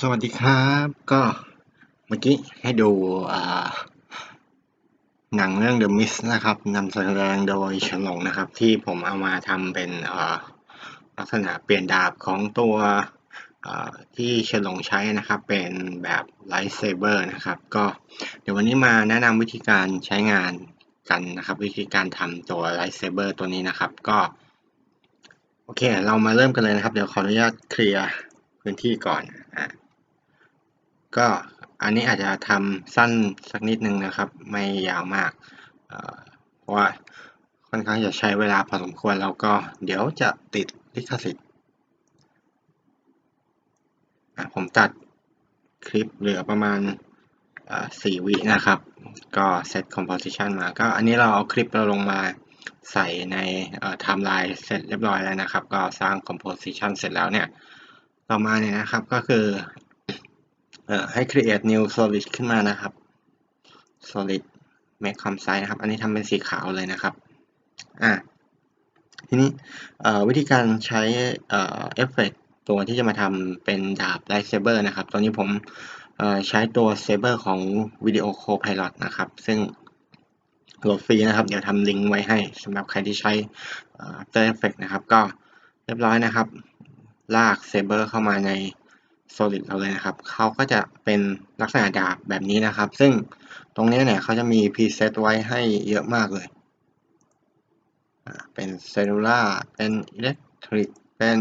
สวัสดีครับ ก็เมื่อกี้ให้ดูอ่าหนังเรื่อง The Mist นะครับนำแสดงโดยฉินหลงนะครับ ที่ผมเอามาทำเป็นลักษณะเปลี่ยนดาบของตัวที่ฉินหลงใช้นะครับ เป็นแบบ Lightsaber นะครับ ก็เดี๋ยววันนี้มาแนะนำวิธีการใช้งานกันนะครับ วิธีการทำตัว Lightsaber ตัวนี้นะครับ ก็ โอเค เรามาเริ่มกันเลยนะครับ เดี๋ยวขออนุญาตเคลียร์ พื้นที่ก่อนอะก็อันนี้อาจจะทำสั้นสักนิดนึงนะครับ ไม่ยาวมากเพราะว่าค่อนข้างจะใช้เวลาพอสมควรแล้วก็เดี๋ยวจะติดลิขสิทธิ์ผมตัดคลิปเหลือประมาณสี่วินะครับ ก็เซต composition มา ก็อันนี้เราเอาคลิปเราลงมาใส่ในไทม์ไลน์เสร็จเรียบร้อยแล้วนะครับ ก็สร้าง composition เสร็จแล้วเนี่ย ต่อมาเนี่ยนะครับก็คือให้ create new solid ขึ้นมานะครับ solid make com size นะครับ อันนี้ทำเป็นสีขาวเลยนะครับ อะ ทีนี้วิธีการใช้เอฟเฟกตัวที่จะมาทำเป็นดาบ lightsaber นะครับตัวนี้ผมใช้ตัว saber ของ video copilot นะครับ ซึ่งโหลดฟรีนะครับ เดี๋ยวทำลิงก์ไว้ให้สำหรับใครที่ใช้ After Effects นะครับ ก็เรียบร้อยนะครับ ลาก saber เข้ามาใน solid เราเลยนะครับ เขาก็จะเป็นลักษณะดาบแบบนี้นะครับ ซึ่งตรงนี้เนี่ยเขาจะมี preset ไว้ให้เยอะมากเลย เป็น cellular เป็น electric เป็น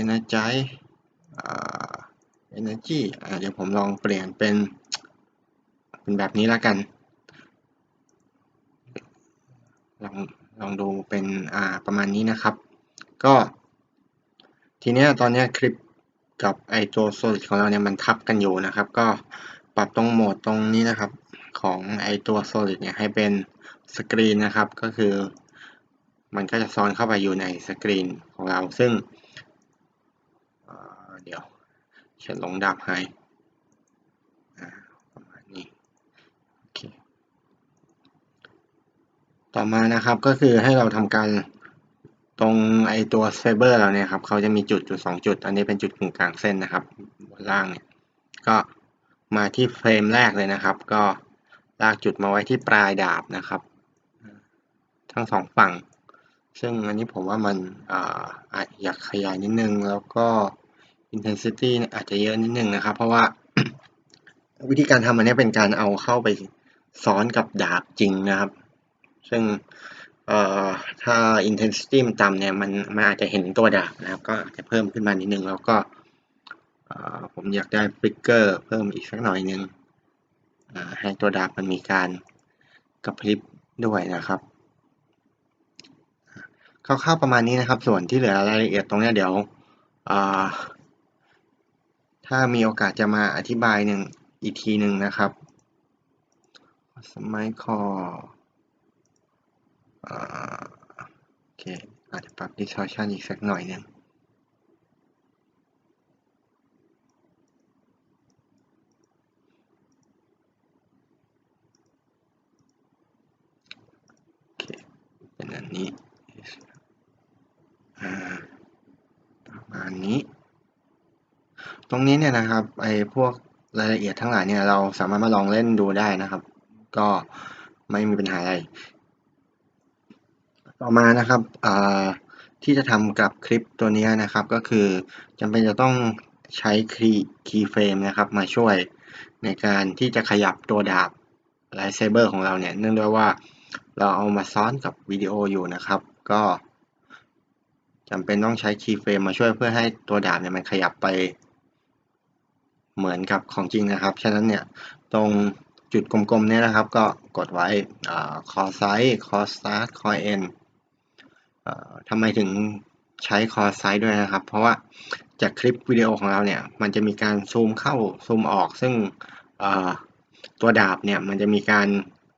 energy energy เดี๋ยวผมลองเปลี่ยนเป็น เป็นแบบนี้แล้วกัน ลองลองดูเป็นอ่าประมาณนี้นะครับ ก็ ทีนี้ตอนนี้คลิปกับไอตัว solid ของเราเนี่ยมันทับกันอยู่นะครับ ก็ปรับตรงโหมดตรงนี้นะครับของไอตัว solid เนี่ยให้เป็นสกรีนนะครับ ก็คือมันก็จะซ้อนเข้าไปอยู่ในสกรีนของเรา ซึ่งเดี๋ยวเขียนลงดับให้ประมาณนี้โอเคต่อมานะครับก็คือให้เราทำการ ตรงไอตัวเซเบอร์เราเนี่ยครับเขาจะมีจุดจุดสองจุด อันนี้เป็นจุดกึ่งกลางเส้นนะครับบนล่างเนี่ยก็มาที่เฟรมแรกเลยนะครับ ก็ลากจุดมาไว้ที่ปลายดาบนะครับ ทั้งสองฝั่ง ซึ่งอันนี้ผมว่ามันอาจอยากขยายนิดนึง แล้วก็ intensity อาจจะเยอะนิดนึงนะครับ เพราะว่าวิธีการทำอันนี้เป็นการเอาเข้าไปซ้อนกับดาบจริงนะครับ ซึ่ง เอ่อถ้า intensity มันต่ำเนี่ยมันมันอาจจะเห็นตัวดาบนะครับ ก็อาจจะเพิ่มขึ้นมานิดนึงแล้วก็ผมอยากได้ฟิกเกอร์เพิ่มอีกสักหน่อยนึงให้ตัวดาบมันมีการกระพริบด้วยนะครับคร่าวๆประมาณนี้นะครับ ส่วนที่เหลือรายละเอียดตรงนี้เดี๋ยวถ้ามีโอกาสจะมาอธิบายหนึ่งอีกทีหนึ่งนะครับสมัยคอ โอเค อาจจะปรับ distortion อีกสักหน่อยหนึ่งโอเค เป็นอันนี้ประมาณนี้ ตรงนี้เนี่ยนะครับ ไอ้พวกรายละเอียดทั้งหลายเนี่ยเราสามารถมาลองเล่นดูได้นะครับ ก็ไม่มีปัญหาอะไร ต่อมานะครับที่จะทำกับคลิปตัวนี้นะครับก็คือจำเป็นจะต้องใช้คีย์คีเฟรมนะครับมาช่วยในการที่จะขยับตัวดาบไลท์เซเบอร์ของเราเนี่ยเนื่องด้วยว่าเราเอามาซ้อนกับวิดีโออยู่นะครับ ก็จำเป็นต้องใช้คีย์เฟรมมาช่วยเพื่อให้ตัวดาบเนี่ยมันขยับไปเหมือนกับของจริงนะครับ ฉะนั้นเนี่ยตรงจุดกลมๆเนี่ยนะครับ ก็กดไว้คอไซส์คอสตาร์ ทำไมถึงใช้คอไซส์ด้วยนะครับ เพราะว่าจากคลิปวิดีโอของเราเนี่ย มันจะมีการซูมเข้าซูมออก ซึ่งตัวดาบเนี่ยมันจะมีการ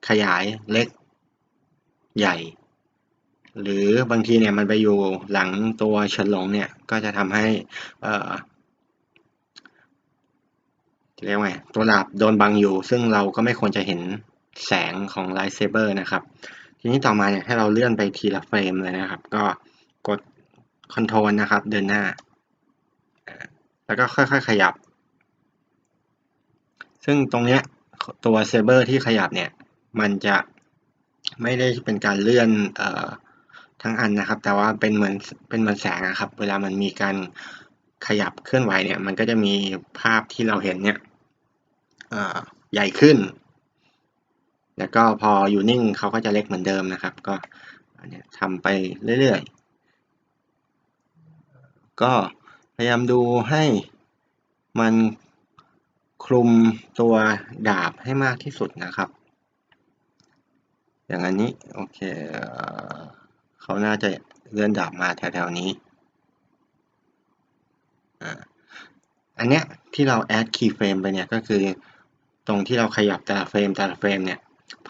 ขยายเล็กใหญ่ หรือบางทีเนี่ยมันไปอยู่หลังตัวเฉินหลงเนี่ยก็จะทำให้เรียกว่าตัวดาบโดนบังอยู่ ซึ่งเราก็ไม่ควรจะเห็นแสงของไลท์เซเบอร์นะครับ ทีนี้ต่อมาเนี่ยให้เราเลื่อนไปทีละเฟรมเลยนะครับ ก็กด Ctrl นะครับ เดินหน้า แล้วก็ค่อยๆขยับ ซึ่งตรงเนี้ยตัวเซเบอร์ที่ขยับเนี่ย มันจะไม่ได้เป็นการเลื่อนออทั้งอันนะครับ แต่ว่าเป็นเหมือนเป็นเหมือนแสงนะครับ เวลามันมีการขยับเคลื่อนไหวเนี่ย มันก็จะมีภาพที่เราเห็นเนี่ยใหญ่ขึ้น แล้วก็พออยู่นิ่งเขาก็จะเล็กเหมือนเดิมนะครับ ก็นเนี้ยทำไปเรื่อยๆ ก็พยายามดูให้มันคลุมตัวดาบให้มากที่สุดนะครับ อย่างอันนี้โอเคเขาน่าจะเลื่อนดาบมาแถวๆนี้อ่าอันเนี้ยที่เรา add keyframe ไปเนี่ยก็คือตรงที่เราขยับแต่ละเฟรมแต่ละเฟรมเนี่ย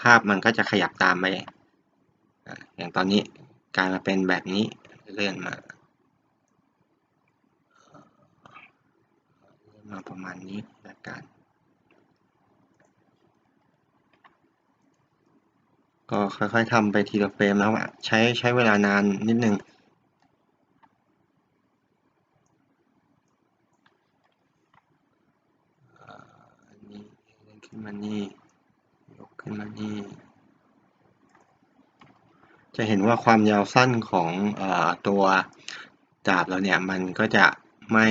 ภาพมันก็จะขยับตามไปอย่างตอนนี้กลายมาเป็นแบบนี้เลื่อนมาเลื่อนมาประมาณนี้ละกันก็ค่อยๆทำไปทีละเฟรมแล้วอะใช้ใช้เวลานานนิดนึงอ่าอันนี้เลื่อนขึ้นมานี่ ขึ้นมานี่ จะเห็นว่าความยาวสั้นของอตัวดาบเราเนี่ยมันก็จะไม่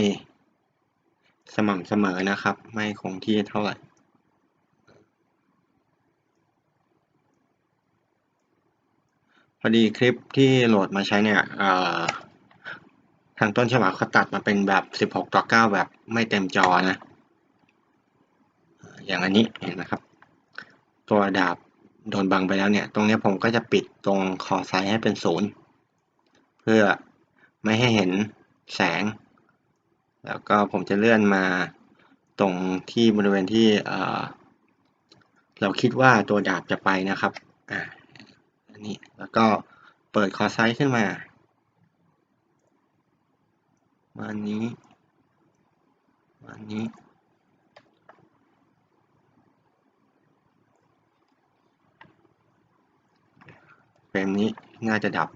สม่ำเสมอนะครับ ไม่คงที่เท่าไหร่พอดีคลิปที่โหลดมาใช้เนี่ยทางต้นฉบับเขาตัดมาเป็นแบบ 16 ต่อ 9 แบบไม่เต็มจอนะ อย่างอันนี้เห็นไหมครับ ตัวดาบโดนบังไปแล้วเนี่ย ตรงนี้ผมก็จะปิดตรงคอไซให้เป็นศูนย์เพื่อไม่ให้เห็นแสง แล้วก็ผมจะเลื่อนมาตรงที่บริเวณที่เเราคิดว่าตัวดาบจะไปนะครับอ่าอันนี้แล้วก็เปิดคอไซส์ขึ้นมามานี้มานี้ เฟรมนี้น่าจะดับ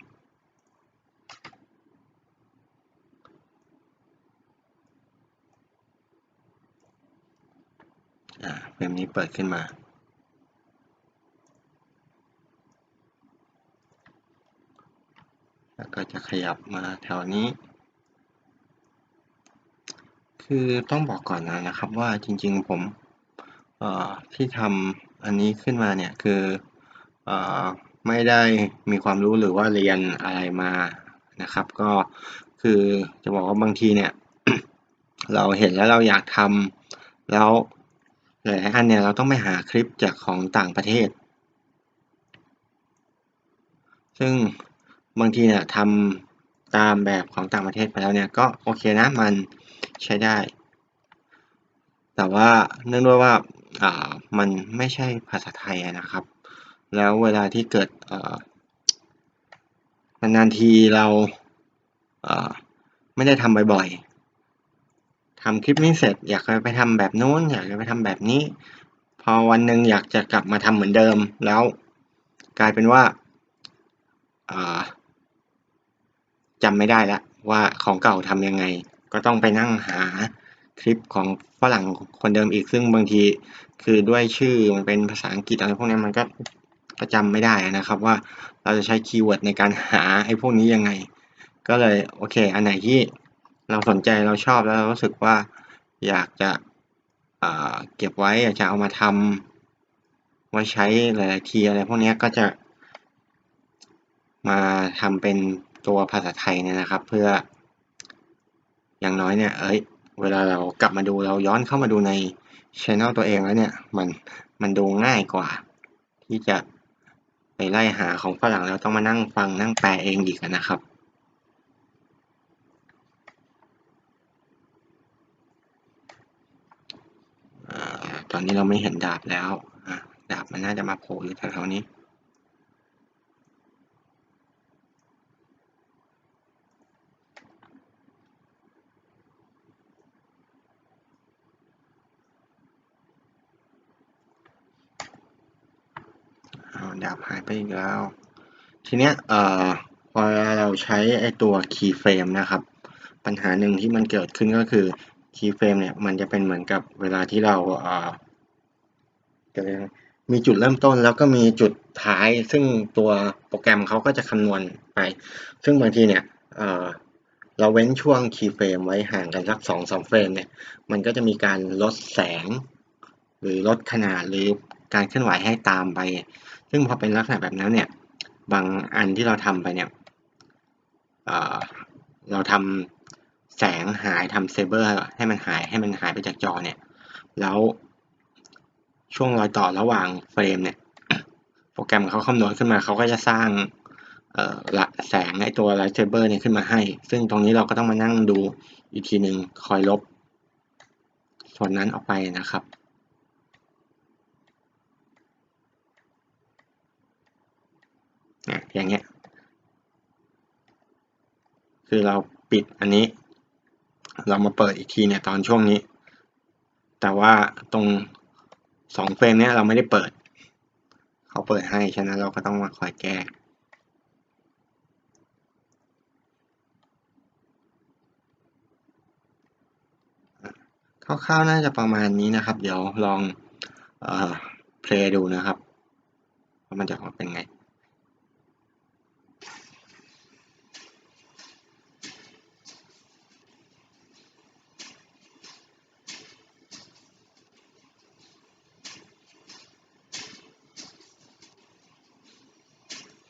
เฟรมนี้เปิดขึ้นมาแล้วก็จะขยับมาแถวนี้ คือต้องบอกก่อนนะนะครับว่าจริงๆผมที่ทำอันนี้ขึ้นมาเนี่ยคืออ ไม่ได้มีความรู้หรือว่าเรียนอะไรมานะครับ ก็คือจะบอกว่าบางทีเนี่ย เราเห็นแล้วเราอยากทำแล้วหลายอันเนี่ยเราต้องไปหาคลิปจากของต่างประเทศ ซึ่งบางทีเนี่ยทำตามแบบของต่างประเทศไปแล้วเนี่ยก็โอเคนะมันใช้ได้ แต่ว่าเนื่องด้วยว่าอ่ามันไม่ใช่ภาษาไทยนะครับ แล้วเวลาที่เกิดเอ่อนานๆทีเราเไม่ได้ทำบ่อยๆทำคลิปนี้เสร็จอยากไปทำแบบนู้น อยากไปทำแบบนี้ พอวันหนึ่งอยากจะกลับมาทำเหมือนเดิม แล้วกลายเป็นว่าจำไม่ได้ล้วว่าของเก่าทำยังไง ก็ต้องไปนั่งหาคลิปของฝรั่งคนเดิมอีกซึ่งบางที คือด้วยชื่อมันเป็นภาษาอังกฤษอะไรพวกนี้มันก็ ก็จำไม่ได้นะครับ ว่าเราจะใช้คีย์เวิร์ดในการหาไอ้พวกนี้ยังไง ก็เลยโอเค อันไหนที่เราสนใจเราชอบแล้วเรารู้สึกว่าอยากจะเก็บไว้อยากจะเอามาทำไว้ใช้หลาย ๆ ทีอะไรพวกนี้ก็จะมาทำเป็นตัวภาษาไทยเนี่ยนะครับ เพื่ออย่างน้อยเนี่ย เอ้ย เวลาเรากลับมาดูเราย้อนเข้ามาดูในช anel ตัวเองแล้วเนี่ย มันมันดูง่ายกว่า ที่จะ ไปไล่หาของฝรั่งแล้วต้องมานั่งฟังนั่งแปลเองอีกนะครับอตอนนี้เราไม่เห็นดาบแล้วดาบมันน่าจะมาโผล่อยู่แถวๆนี้ ดาบหายไปอีกแล้ว ทีเนี้ยเอ่อพอเราใช้ไอตัว keyframe นะครับ ปัญหาหนึ่งที่มันเกิดขึ้นก็คือ keyframe เนี่ยมันจะเป็นเหมือนกับเวลาที่เราเอ่อกิดมีจุดเริ่มต้นแล้วก็มีจุดท้าย ซึ่งตัวโปรแกรมเขาก็จะคำนวณไป ซึ่งบางทีเนี่ยเอ่อเราเว้นช่วงคีย์เฟรมไว้ห่างกันสักสองสามเฟรมเนี่ย มันก็จะมีการลดแสง หรือลดขนาดหรือการเคลื่อนไหวให้ตามไป ซึ่งพอเป็นลักษณะแบบนั้นเนี่ย บางอันที่เราทำไปเนี่ยเเราทำแสงหายทำเซเบอร์ให้มันหายให้มันหายไปจากจอเนี่ย แล้วช่วงรอยต่อระหว่างเฟรมเนี่ย โปรแกรมเขาคำนวณขึ้นมาเขาก็จะสร้างละแสงไอตัวไลท์เซเบอร์เนี่ยขึ้นมาให้ ซึ่งตรงนี้เราก็ต้องมานั่งดูอีกทีหนึ่งคอยลบ ส่วนนั้นออกไปนะครับ เนี่ย อย่างเงี้ย คือเราปิดอันนี้ เรามาเปิดอีกทีเนี่ยตอนช่วงนี้ แต่ว่าตรงสองเฟรมเนี้ยเราไม่ได้เปิด เขาเปิดให้ฉะนั้นเราก็ต้องมาคอยแก้คร่าวๆน่าจะประมาณนี้นะครับ เดี๋ยวลองเอ่อเพลย์ดูนะครับว่ามันจะออกมาเป็นไง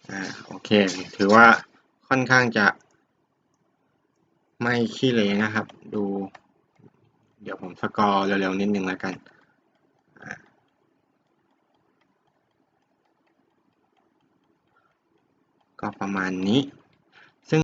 อ่าโอเค ถือว่าค่อนข้างจะไม่ขี้เลยนะครับ ดู เดี๋ยวผมสกอร์เร็วๆนิดนึงแล้วกันก็ประมาณนี้